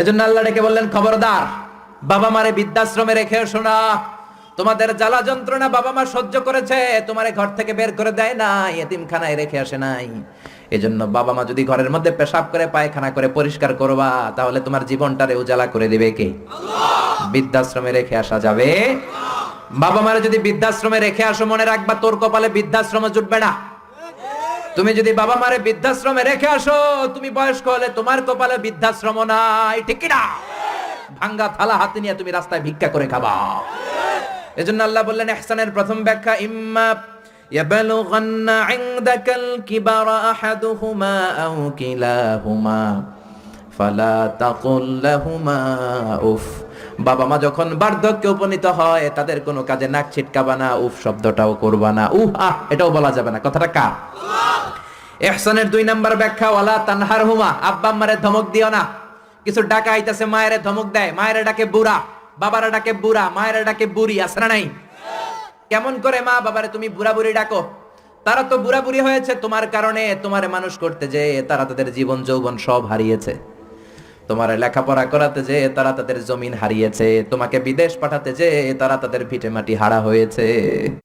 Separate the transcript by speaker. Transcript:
Speaker 1: এজন্য আল্লাহ ডেকে বললেন, খবরদার, বাবা মারে বৃদ্ধাশ্রমে রেখে শোনা তোমাদের জ্বালা যন্ত্রণা বাবা মা সহ্য করেছে, তোমারে ঘর থেকে বের করে দেয় না এতিমখানায় রেখে আসে নাই। এজন্য বাবা মা যদি ঘরের মধ্যে পেশাব করে, পায়খানা করে পরিষ্কার করবা, তাহলে তোমার জীবনটারে উজালা করে দিবে কে? বৃদ্ধাশ্রমে রেখে আসা যাবে। বাবা মারে যদি বৃদ্ধাশ্রমে রেখে আসো, মনে রাখবা তোর কপালে বৃদ্ধাশ্রমে জুটবে না। তুমি যদি বাবা মারে বৃদ্ধাশ্রমে রেখে আসো তুমি বয়স্ক হলে তোমার কপালে বৃদ্ধাশ্রম নাই ঠিক কি না ভাঙ্গা থালা হাতে নিয়ে তুমি রাস্তায় ভিক্ষা করে খাবা এজন্য আল্লাহ বললেন ইহসানের প্রথম ব্যাখ্যা ইম্মা يبلغن عندك الكبر أحدهما أو كلاهما فلا تقل لهما উফ বাবা মা যখন বার্ধক্যে উপনীত হয় তাদের কোনো কাজে নাক ছিটকাবা না উফ শব্দটাও করবা না উহ আহ এটাও বলা যাবে না কথাটা কার এহসানের দুই নাম্বার ব্যাখ্যা ওয়ালা তানহার হুমা, আব্বা আম্মারে ধমক দিও না। কিছু ডাকা আইতাছে, মায়ের ধমক দেয়, মায়ের ডাকে বুড়া, বাবারা ডাকে বুড়া, মায়ের ডাকে বুড়ি না নাই? কেমন করে মা বাবারে তুমি বুড়া বুড়ি ডাকো? তারা তো বুড়া বুড়ি হয়েছে, তোমার কারণে তোমারে মানুষ করতে যে তারা তাদের জীবন যৌবন সব হারিয়েছে। তোমার লেখাপড়া করাতে যে তারা তাদের জমিন হারিয়েছে, তোমাকে বিদেশ পাঠাতে যে তারা তাদের ভিটে মাটি হারা হয়েছে।